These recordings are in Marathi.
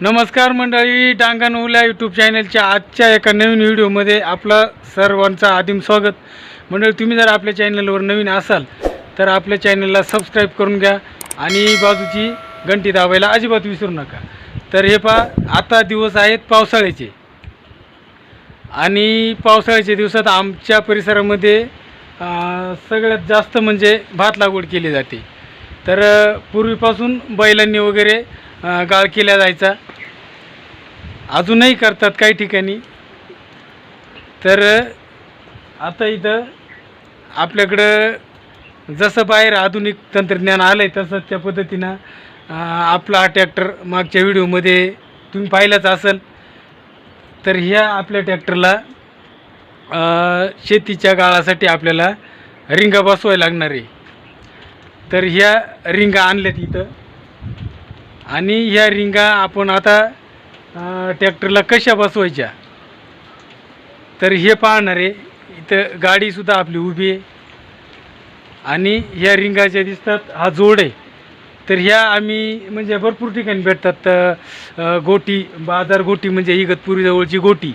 नमस्कार मंडळी डांगण उल्या यूट्यूब चॅनलच्या आजच्या एका नवीन व्हिडिओमध्ये आपलं सर्वांचं आदिम स्वागत. मंडळी तुम्ही जर आपल्या चॅनलवर नवीन असाल तर आपल्या चॅनलला सबस्क्राईब करून घ्या आणि बाजूची घंटी दाबायला अजिबात विसरू नका. तर हे पहा आता दिवस आहेत पावसाळ्याचे. आणि पावसाळ्याच्या दिवसात आमच्या परिसरामध्ये सगळ्यात जास्त म्हणजे भात लागवड केली जाते. तर पूर्वीपासून बैलांनी वगैरे गाळ केला जायचा. अजूनही करतात काही ठिकाणी. तर आता इथं आपल्याकडं जसं बाहेर आधुनिक तंत्रज्ञान आलं आहे तसं त्या पद्धतीनं आपला हा ट्रॅक्टर मागच्या व्हिडिओमध्ये तुम्ही पाहिलाच असेल. तर ह्या आपल्या ट्रॅक्टरला शेतीच्या काळासाठी आपल्याला रिंगा बसवाय लागणार आहे. तर ह्या रिंगा आणल्यात इथं. आणि ह्या रिंगा आपण आता ट्रॅक्टरला कशा बसवायच्या? तर हे पाहणार आहे इथं गाडीसुद्धा आपली उभी आहे. आणि ह्या रिंगाच्या दिसतात हा जोड आहे. तर ह्या आम्ही म्हणजे भरपूर ठिकाणी भेटतात गोटी बाजार गोटी म्हणजे इगतपुरीजवळची गोटी.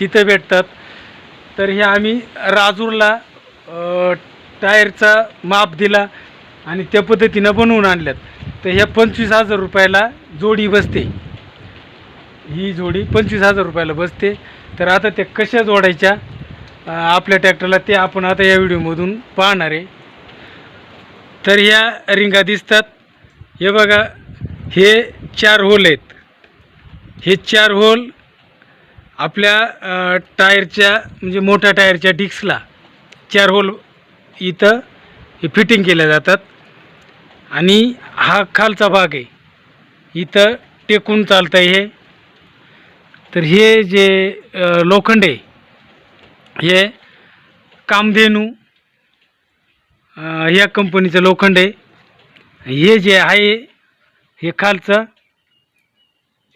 तिथं भेटतात. तर ह्या आम्ही राजूरला टायरचा माप दिला आणि त्या पद्धतीनं बनवून आणल्यात. तर ह्या पंचवीस हजार रुपयाला जोडी बसते. ही जोडी पंचवीस हजार रुपयाला बसते. तर आता त्या कशा जोडायच्या आपल्या ट्रॅक्टरला ते आपण आता या व्हिडिओमधून पाहणार आहे. तर ह्या रिंगा दिसतात. हे बघा हे चार होल आहेत. हे चार होल आपल्या टायरच्या म्हणजे मोठ्या टायरच्या डिक्सला चार होल इथं हे फिटिंग केल्या जातात. आणि हा खालचा भाग आहे. इथं टेकून चालतं आहे हे. तर हे जे लोखंड आहे हे कामधेनू या कंपनीचं लोखंड आहे हे जे आहे हे खालचं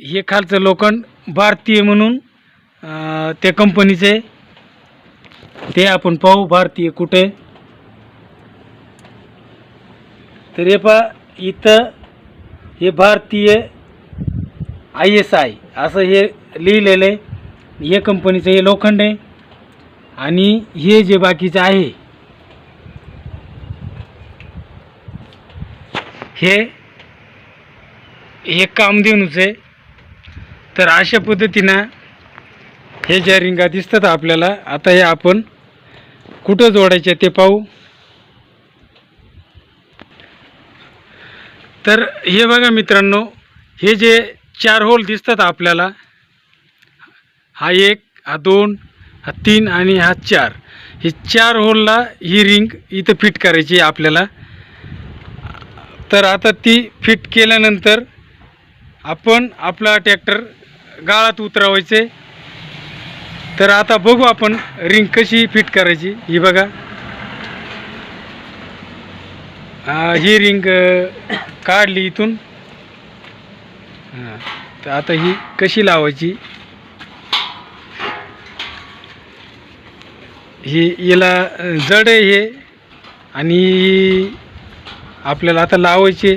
हे खालचं लोखंड भारतीय म्हणून त्या कंपनीचे ते आपण पाहू भारतीय कुठे. तर हे पहा इथं हे भारतीय आय एस आय. असं हे लिहिलेलं आहे. हे कंपनीचं हे लोखंड आहे. आणि हे जे बाकीचं आहे. हे हे कामधेनूच आहे. तर अशा पद्धतीनं हे ज्या रिंगा दिसतात आपल्याला आता हे आपण कुठं जोडायचे ते पाहू. तर हे बघा मित्रांनो हे जे चार होल दिसतात आपल्याला. हा एक हा दोन हा तीन आणि हा चार. हे चार होलला ही रिंग इथं फिट करायची आहे आपल्याला. तर आता ती फिट केल्यानंतर आपण आपला ट्रॅक्टर गाळात उतरवायचे. तर आता बघू आपण रिंग कशी फिट करायची. ही बघा. ही रिंग काढली इथून. हां तर आता ही कशी लावायची? ही याला जड आहे हे. आणि आपल्याला आता लावायचे.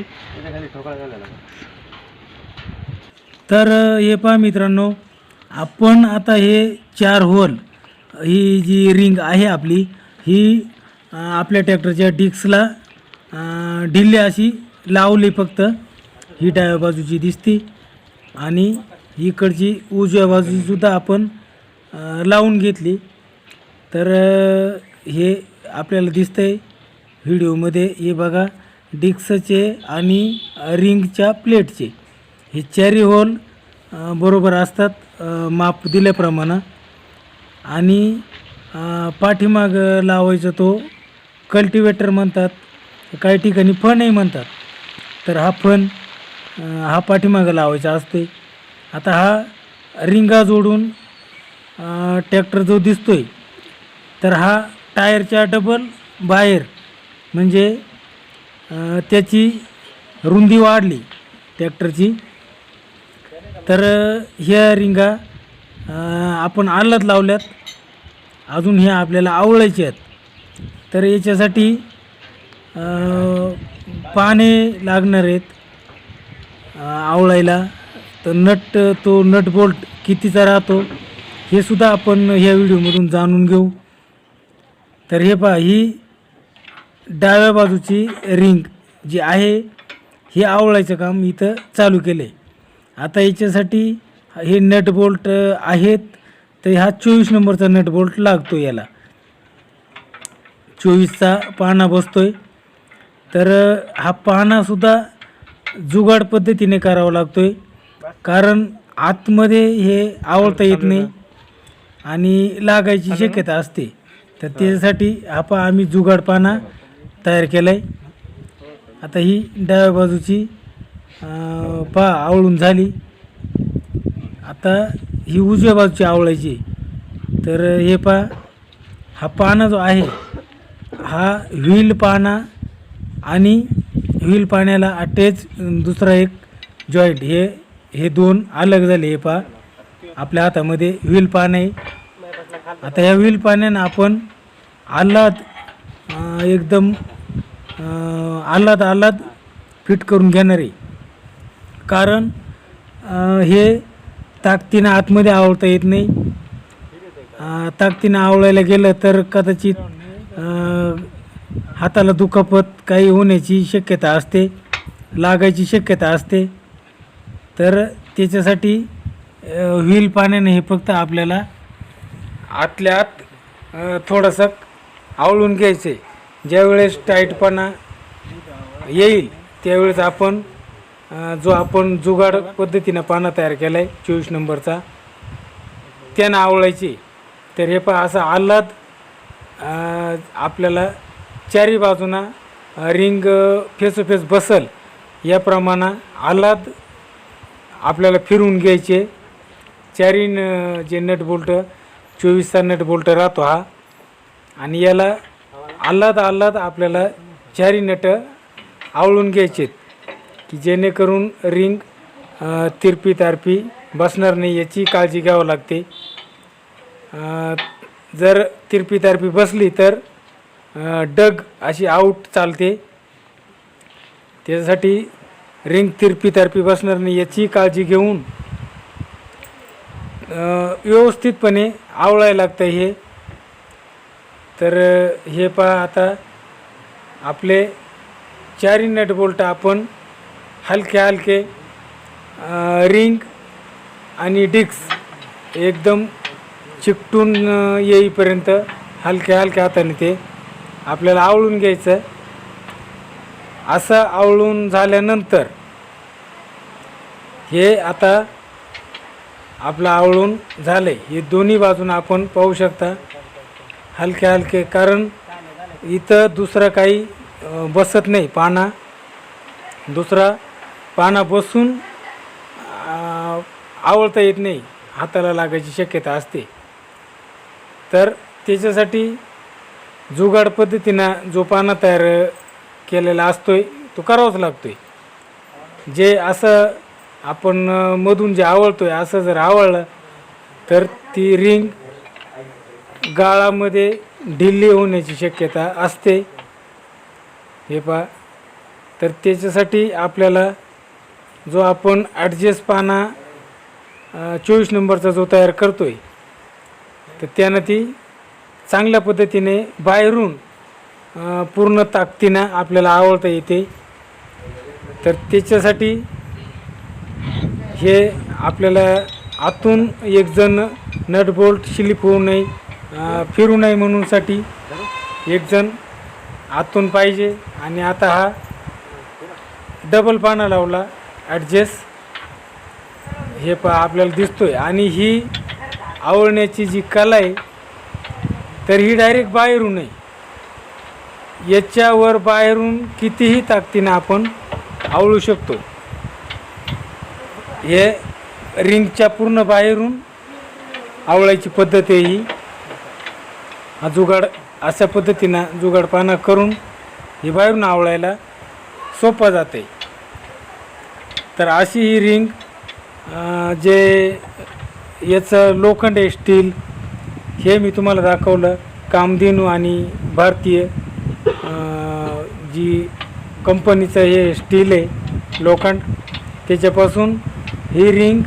तर हे पहा मित्रांनो आपण आता हे चार होल ही जी रिंग आहे आपली ही आपल्या ट्रॅक्टरच्या डिक्सला ढिल्ली अशी लावली फक्त. ही डाव्या बाजूची दिसते आणि इकडची उजव्या बाजूचीसुद्धा आपण लावून घेतली. तर हे आपल्याला दिसतं आहे व्हिडिओमध्ये हे बघा डिक्सचे आणि रिंगच्या प्लेटचे. हे चारी होल बरोबर असतात माप दिल्याप्रमाणे. आणि पाठीमाग लावायचा तो कल्टिवेटर म्हणतात. काही ठिकाणी फणही म्हणतात. तर हा फण हा पाठीमागं लावायचा असते आता हा रिंगा जोडून ट्रॅक्टर जो दिसतोय तर हा टायरच्या डबल बाहेर म्हणजे त्याची रुंदी वाढली ट्रॅक्टरची तर ह्या रिंगा आपण आलत लावल्यात. अजून ह्या आपल्याला आवडायचे आहेत. तर याच्यासाठी पाने लागणार आहेत. आवळायला. तर नट तो नट बोल्ट कितीचा राहतो हे सुद्धा आपण ह्या व्हिडिओमधून जाणून घेऊ. तर हे पहा ही डाव्या बाजूची रिंग जी आहे हे आवळायचं काम इथं चालू केलं आहे आता याच्यासाठी हे नट बोल्ट आहेत तर हा चोवीस नंबरचा नट बोल्ट लागतो याला. चोवीसचा पाना बसतोय. तर हा पानासुद्धा जुगाड पद्धतीने करावा लागतोय. कारण आतमध्ये हे आवळता येत नाही. आणि लागायची शक्यता असते. तर त्याच्यासाठी पहा आम्ही जुगाड पाना तयार केला आहे आता ही डाव्या बाजूची पहा आवळून झाली. आता ही उजव्या बाजूची आवळायची. तर हे पहा हा पाना जो आहे हा व्हील पाना आणि व्हील पाण्याला अटॅच दुसरा एक जॉईंट हे हे दोन अलग झाले हे पहा. आपल्या हातामध्ये व्हील पान आहे. आता ह्या व्हील पाण्यानं आपण आल्हाद एकदम आल्हाद आल्हाद फिट करून घेणार आहे. कारण हे ताकदीनं आतमध्ये आवळता येत नाही. ताकदीनं आवळायला गेलं तर कदाचित हाताला दुखापत काही होण्याची शक्यता असते लागायची शक्यता असते. तर त्याच्यासाठी व्हील पाण्याने हे फक्त आपल्याला आतल्या आत थोडंसं आवळून घ्यायचं. आहे ज्यावेळेस टाईटपणा येईल त्यावेळेस आपण जो आपण जुगाड पद्धतीनं पाना तयार केला आहे चोवीस नंबरचा त्यानं आवळायची. तर हे पण असा आल्हाद आपल्याला चारी बाजूना रिंग फेस फेस बसल याप्रमाणे आल्हाद आपल्याला फिरवून घ्यायचे. चारी न जे नट बोल्ट चोवीसचा नट बोल्ट राहतो हा. आणि याला आल्हाद आल्हाद आपल्याला चारी नट आवळून घ्यायचेत की जेणेकरून रिंग तिरपी तारपी बसणार नाही याची काळजी घ्यावं लागते. जर तिरपी तारपी बसली तर डग अशी आऊट चालते. त्याच्यासाठी रिंग तिरपी तिरपी बसणार नाही याची काळजी घेऊन व्यवस्थितपणे आवळायला लागतं हे. तर हे पहा आता आपले चारी नट बोल्ट आपण हलके हलके रिंग आणि डिक्स एकदम चिकटून येईपर्यंत हलक्या हलक्या हाताने ते आपल्याला आवळून घ्यायचं. असं आवळून झाल्यानंतर हे आता आपलं आवळून झालं आहे हे दोन्ही बाजून आपण पाहू शकता. हलके हलके कारण इथं दुसरं काही बसत नाही पाना. दुसरा पाना बसून आवळता येत नाही. हाताला लागायची शक्यता असते. तर त्याच्यासाठी जुगाड पद्धतीनं जो पाना तयार केलेला असतोय तो करावाच लागतोय. जे असं आपण मधून जे आवळतोय असं जर आवळलं तर ती रिंग गाळामध्ये ढिल्ली होण्याची शक्यता असते. हे पहा. तर त्याच्यासाठी आपल्याला जो आपण ॲडजस्ट पाना चोवीस नंबरचा जो तयार करतोय तर त्यानं ती चांगल्या पद्धतीने बाहेरून पूर्ण ताकदीनं आपल्याला आवडता येते. तर त्याच्यासाठी हे आपल्याला आतून एकजण नटबोल्ट शिलिप होऊ नये फिरू नये म्हणूनसाठी एकजण आतून पाहिजे. आणि आता हा डबल पाना लावला ॲडजस्ट. हे पा आपल्याला दिसतोय. आणि ही आवळण्याची जी कला आहे तर ही डायरेक्ट बाहेरून आहे. याच्यावर बाहेरून कितीही ताकदीनं आपण आवळू शकतो. हे रिंगच्या पूर्ण बाहेरून आवळायची पद्धत आहे ही. हा जुगाड अशा पद्धतीनं जुगाडपाना करून हे बाहेरून आवळायला सोपं जाते तर अशी ही रिंग जे याचं लोखंड आहे स्टील हे मी तुम्हाला दाखवलं. कामधेनू आणि भारतीय जी कंपनीचं हे स्टील आहे लोखंड त्याच्यापासून ही रिंग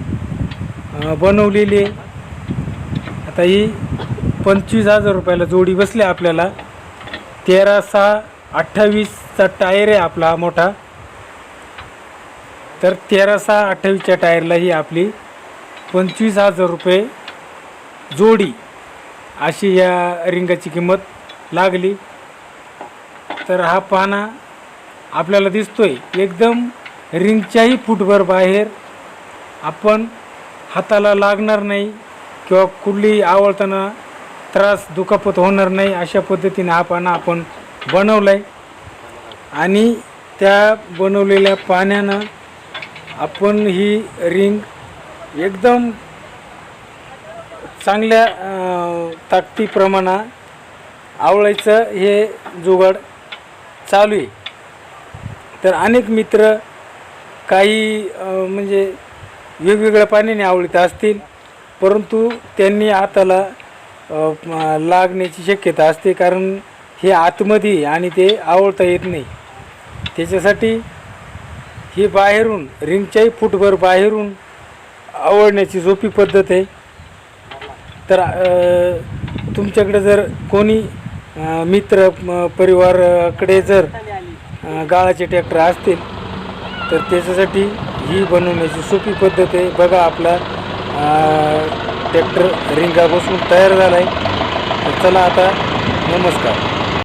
बनवलेली आहे. आता ही पंचवीस हजार रुपयाला जोडी बसली आपल्याला. तेरा सहा अठ्ठावीसचा टायर आहे आपला मोठा. तर तेरा सहा अठ्ठावीसच्या टायरला ही आपली पंचवीस हजार रुपये जोडी. अशी या रिंगाची किंमत लागली. तर हा पाना आपल्याला दिसतोय. एकदम रिंगच्याही फुटभर बाहेर आपण हाताला लागणार नाही किंवा कुठली आवळताना त्रास दुखापत होणार नाही अशा पद्धतीने हा पाना आपण बनवला आहे आणि त्या बनवलेल्या पाण्यानं आपण ही रिंग एकदम चांगल्या अं, ताकदीप्रमाणा आवळायचं हे जुगाड चालू आहे. तर अनेक मित्र काही म्हणजे वेगवेगळ्या पाण्याने आवळीत असतील परंतु त्यांनी हाताला लागण्याची शक्यता असते कारण हे आतमध्ये आणि ते आवळता येत नाही. त्याच्यासाठी ही बाहेरून रिंगच्याही फुटभर बाहेरून आवडण्याची सोपी पद्धत आहे. तर तुमच्याकडे जर कोणी मित्र परिवारकडे परिवाराकडे जर गाळाचे ट्रॅक्टर असतील तर त्याच्यासाठी ही बनवण्याची सोपी पद्धत आहे. बघा आपला ट्रॅक्टर रिंगा बसून तयार झाला आहे तर चला आता नमस्कार.